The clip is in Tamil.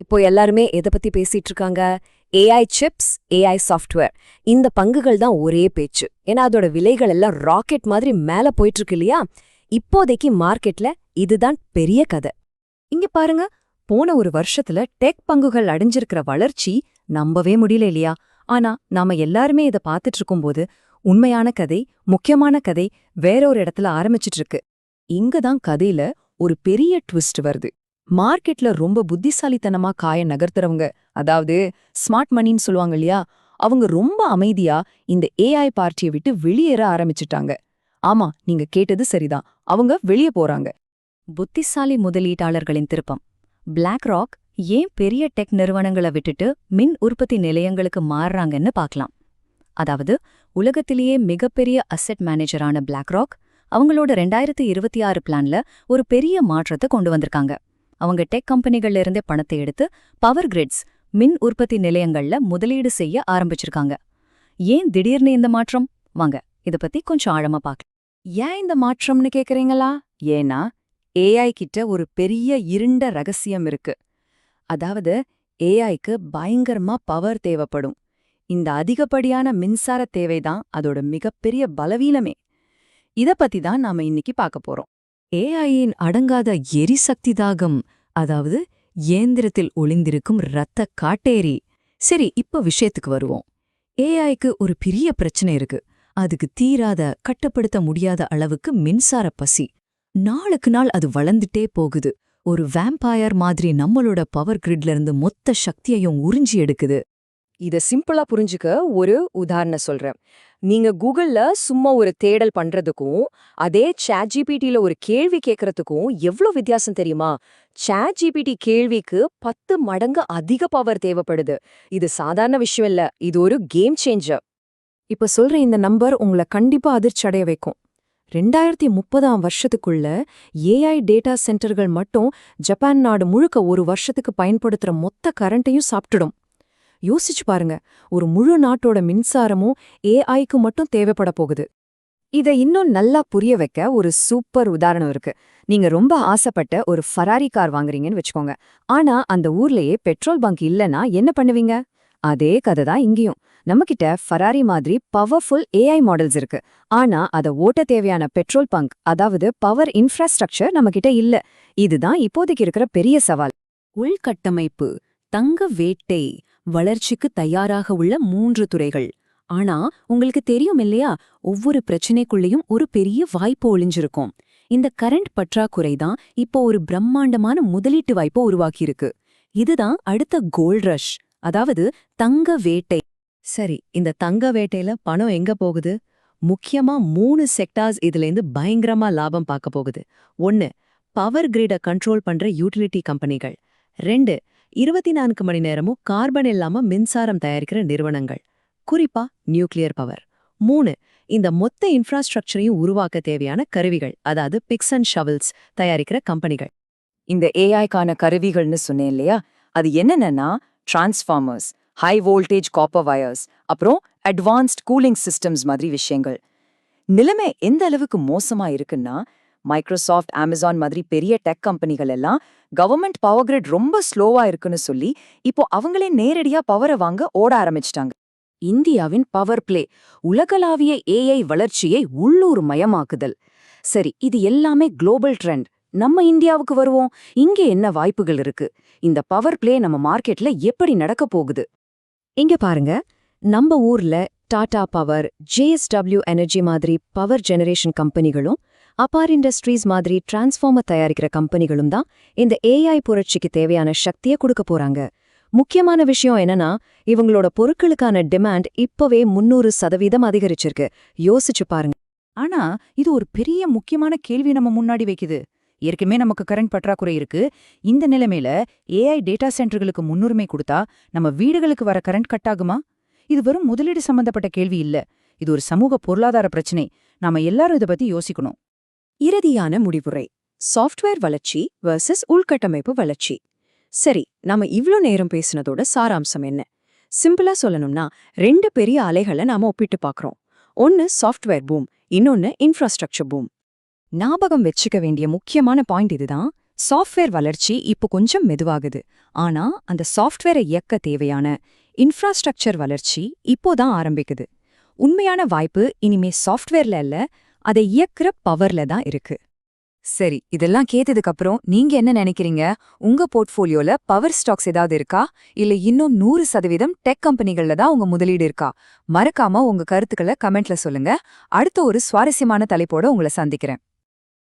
இப்போ எல்லாருமே எதை பத்தி பேசிட்டு இருக்காங்க ஏஐ சிப்ஸ் ஏஐ சாஃப்ட்வேர் இந்த பங்குகள் தான் ஒரே பேச்சு. ஏன்னா அதோட விலைகள் எல்லாம் ராக்கெட் மாதிரி மேல போயிட்டு இருக்கு இல்லையா? இப்போதைக்கு மார்க்கெட்ல இதுதான் பெரிய கதை. இங்க பாருங்க போன ஒரு வருஷத்துல டெக் பங்குகள் அடைஞ்சிருக்கிற வளர்ச்சி நம்பவே முடியல இல்லையா? ஆனா நாம எல்லாருமே இத பாத்துட்டு இருக்கும்போது உண்மையான கதை முக்கியமான கதை வேற ஒரு இடத்துல ஆரம்பிச்சிட்டு இருக்கு இங்க தான் கதையில ஒரு பெரிய ட்விஸ்ட் வருது. மார்க்கெட்ல ரொம்ப புத்திசாலித்தனமா காய நகர்த்துறவங்க அதாவது ஸ்மார்ட் மணின்னு சொல்லுவாங்க இல்லையா அவங்க ரொம்ப அமைதியா இந்த ஏஐ பார்ட்டியை விட்டு வெளியேற ஆரம்பிச்சிட்டாங்க. ஆமா நீங்க கேட்டது சரிதான். அவங்க வெளியே போறாங்க. புத்திசாலி முதலீட்டாளர்களின் திருப்பம். பிளாக் ராக் ஏன் பெரிய டெக் நிறுவனங்களை விட்டுட்டு மின் உற்பத்தி நிலையங்களுக்கு மாறுறாங்கன்னு பார்க்கலாம். அதாவது உலகத்திலேயே மிகப்பெரிய அசெட் மேனேஜரான பிளாக் ராக் அவங்களோட ரெண்டாயிரத்து இருபத்தி ஆறு பிளான்ல ஒரு பெரிய மாற்றத்தை கொண்டு வந்திருக்காங்க. அவங்க டெக் கம்பெனிகள்ல இருந்தே பணத்தை எடுத்து பவர் கிரிட்ஸ் மின் உற்பத்தி நிலையங்கள்ல முதலீடு செய்ய ஆரம்பிச்சிருக்காங்க. ஏன் திடீர்னு இந்த மாற்றம்? வாங்க இத பத்தி கொஞ்சம் ஆழமா பார்க்கலாம் ஏன் இந்த மாற்றம்னு கேக்குறீங்களா? ஏன்னா ஏஐ கிட்ட ஒரு பெரிய இருண்ட ரகசியம் இருக்கு. அதாவது ஏஐக்கு பயங்கரமா பவர் தேவைப்படும். இந்த அதிகப்படியான மின்சார தேவைதான் அதோட மிகப்பெரிய பலவீனமே. இத பத்தி தான் நாம இன்னைக்கு பார்க்க போறோம். ஏஐயின் அடங்காத எரிசக்தி தாகம் அதாவது இயந்திரத்தில் ஒளிந்திருக்கும் இரத்த காட்டேரி. சரி இப்ப விஷயத்துக்கு வருவோம். ஏஐக்கு ஒரு பெரிய பிரச்சனை இருக்கு. அதுக்கு தீராத கட்டுப்படுத்த முடியாத அளவுக்கு மின்சார பசி. நாளுக்கு நாள் அது வளர்ந்துட்டே போகுது. ஒரு வேம்பயர் மாதிரி நம்மளோட பவர் கிரிட்ல இருந்து மொத்த சக்தியையும் உறிஞ்சி எடுக்குது. இத சிம்பிளா புரிஞ்சுக்க ஒரு உதாரணம் சொல்றேன். நீங்க கூகுள்ல சும்மா ஒரு தேடல் பண்றதுக்கும் அதே சேட் ஜிபிடில ஒரு கேள்வி கேட்கறதுக்கும் எவ்ளோ வித்தியாசம் தெரியுமா? சேட் ஜிபிடி கேள்விக்கு பத்து மடங்கு அதிக பவர் தேவைப்படுது. இது சாதாரண விஷயம் இல்ல. இது ஒரு கேம் சேஞ்சர் இப்ப சொல்ற இந்த நம்பர் உங்களை கண்டிப்பா அதிர்ச்சி அடைய வைக்கும். ரெண்டாயிரத்தி முப்பதாம் வருஷத்துக்குள்ள ஏஐ டேட்டா சென்டர்கள் மட்டும் ஜப்பான் நாடு முழுக்க ஒரு வருஷத்துக்கு பயன்படுத்துற மொத்த கரண்ட்டையும் சாப்பிட்டுடும். யோசிச்சு பாருங்க. ஒரு முழு நாட்டோட மின்சாரமும் ஏஐக்கு மட்டும் தேவைப்பட போகுது. இத இன்னும் நல்லா புரிய வைக்க ஒரு சூப்பர் உதாரணம் இருக்கு. நீங்க ரொம்ப ஆசைப்பட்ட ஒரு ஃபராரி கார் வாங்குறீங்கன்னு வச்சுக்கோங்க. ஆனா அந்த ஊர்லயே பெட்ரோல் பங்க் இல்லனா என்ன பண்ணுவீங்க? அதே கதை தான் இங்கேயும். நம்மகிட்ட ஃபராரி மாதிரி பவர்ஃபுல் ஏஐ மாடல்ஸ் இருக்கு. ஆனா அத ஓட்ட தேவையான பெட்ரோல் பங்க் அதாவது பவர் இன்ஃப்ராஸ்ட்ரக்சர் நம்மகிட்ட இல்ல. இதுதான் இப்போதைக்கு இருக்கிற பெரிய சவால். உள்கட்டமைப்பு தங்க வேட்டை வளர்ச்சிக்கு தயாராக உள்ள மூன்று துறைகள். ஆனா உங்களுக்கு தெரியும் இல்லையா? ஒவ்வொரு பிரச்சனைக்குள்ளேயும் ஒரு பெரிய வாய்ப்பு ஒளிஞ்சிருக்கும். இந்த கரண்ட் பற்றாக்குறை தான் இப்போ ஒரு பிரம்மாண்டமான முதலீட்டு வாய்ப்பை உருவாக்கியிருக்கு. இதுதான் அடுத்த கோல்ட் ரஷ் அதாவது தங்க வேட்டை. சரி இந்த தங்க வேட்டையில பணம் எங்க போகுது? முக்கியமா மூணு செக்டார்ஸ் இதுலேருந்து பயங்கரமா லாபம் பார்க்க போகுது. ஒன்னு பவர் கிரிட கண்ட்ரோல் பண்ற யூட்டிலிட்டி கம்பெனிகள் ரெண்டு இருபத்தி நான்கு மணி நேரமும் கார்பன் இல்லாம மின்சாரம் தயாரிக்கிற நிறுவனங்கள். குறிப்பா நியூக்ளியர் பவர். மூணு இந்த மொத்த இன்ஃப்ராஸ்ட்ரக்சரையும் உருவாக்க தேவையான கருவிகள் அதாவது பிக்ஸ் அண்ட் ஷவல்ஸ் தயாரிக்கிற கம்பெனிகள். இந்த ஏஐக்கான கருவிகள்னு சொன்னேன் இல்லையா? அது என்னென்னா transformers high voltage copper wires அப்புறம் அட்வான்ஸ்ட் கூலிங் சிஸ்டம்ஸ் மாதிரி விஷயங்கள். நிலைமை எந்த அளவுக்கு மோசமா இருக்குன்னா மைக்ரோசாஃப்ட் அமேசான் மாதிரி பெரிய டெக் கம்பெனிகள் எல்லாம் கவர்மெண்ட் பவர் கிரிட் ரொம்ப ஸ்லோவா இருக்குன்னு சொல்லி இப்போ அவங்களே நேரடியா பவரை வாங்க ஓட ஆரம்பிச்சிட்டாங்க. இந்தியாவின் பவர் பிளே உலகளாவிய ஏஐ வளர்ச்சியை உள்ளூர் மயமாக்குதல். சரி இது எல்லாமே குளோபல் ட்ரெண்ட் நம்ம இந்தியாவுக்கு வருவோம். இங்கே என்ன வாய்ப்புகள் இருக்கு? இந்த பவர் பிளே நம்ம மார்க்கெட்ல எப்படி நடக்க போகுது? இங்க பாருங்க. நம்ம ஊர்ல டாடா பவர் ஜேஎஸ்டபிள்யூ எனர்ஜி மாதிரி பவர் ஜெனரேஷன் கம்பெனிகளும் அபார் இண்டஸ்ட்ரீஸ் மாதிரி டிரான்ஸ்ஃபார்மர் தயாரிக்கிற கம்பெனிகளும் தான் இந்த ஏஐ புரட்சிக்கு தேவையான சக்தியை கொடுக்க போறாங்க. முக்கியமான விஷயம் என்னன்னா இவங்களோட பொருட்களுக்கான டிமாண்ட் இப்பவே முன்னூறு சதவீதம் அதிகரிச்சிருக்கு. யோசிச்சு பாருங்க. ஆனா இது ஒரு பெரிய முக்கியமான கேள்வி நம்ம முன்னாடி வைக்குது. ஏற்கனவே நமக்கு கரண்ட் பற்றாக்குறை இருக்கு. இந்த நிலைமையில ஏஐ டேட்டா சென்டர்களுக்கு முன்னுரிமை கொடுத்தா நம்ம வீடுகளுக்கு வர கரண்ட் கட் ஆகுமா? இது வெறும் முதலீடு சம்பந்தப்பட்ட கேள்வி இல்ல. இது ஒரு சமூக பொருளாதார பிரச்சனை. நாம எல்லாரும் இதை பத்தி யோசிக்கணும். இறுதியான முடிவுரை. சாஃப்ட்வேர் வளர்ச்சி வர்சஸ் உள்கட்டமைப்பு வளர்ச்சி. சரி நாம இவ்ளோ நேரம் பேசுனதோட சாராம்சம் என்ன? சிம்பிளா சொல்லணும்னா ரெண்டு பெரிய அலைகளை நாம ஒப்பிட்டு பார்க்கறோம். ஒன்னு சாஃப்ட்வேர் பூம் இன்னொன்னு இன்ஃப்ராஸ்ட்ரக்சர் பூம் ஞாபகம் வச்சுக்க வேண்டிய முக்கியமான பாயிண்ட் இதுதான். சாஃப்ட்வேர் வளர்ச்சி இப்போ கொஞ்சம் மெதுவாகுது. ஆனா அந்த சாஃப்ட்வேரை இயக்க தேவையான இன்ஃப்ராஸ்ட்ரக்சர் வளர்ச்சி இப்போதான் ஆரம்பிக்குது. உண்மையான வாய்ப்பு இனிமே சாஃப்ட்வேர்ல இல்ல அதை இயக்குற பவர்ல தான் இருக்கு. சரி இதெல்லாம் கேட்டதுக்கு அப்புறம் நீங்க என்ன நினைக்கிறீங்க? உங்க போர்ட்ஃபோலியோல பவர் ஸ்டாக்ஸ் ஏதாவது இருக்கா? இல்ல இன்னும் நூறு சதவீதம் டெக் கம்பெனிகள்ல தான் உங்க முதலீடு இருக்கா? மறக்காம உங்க கருத்துக்களை கமெண்ட்ல சொல்லுங்க. அடுத்த ஒரு சுவாரஸ்யமான தலைப்போட உங்களை சந்திக்கிறேன்.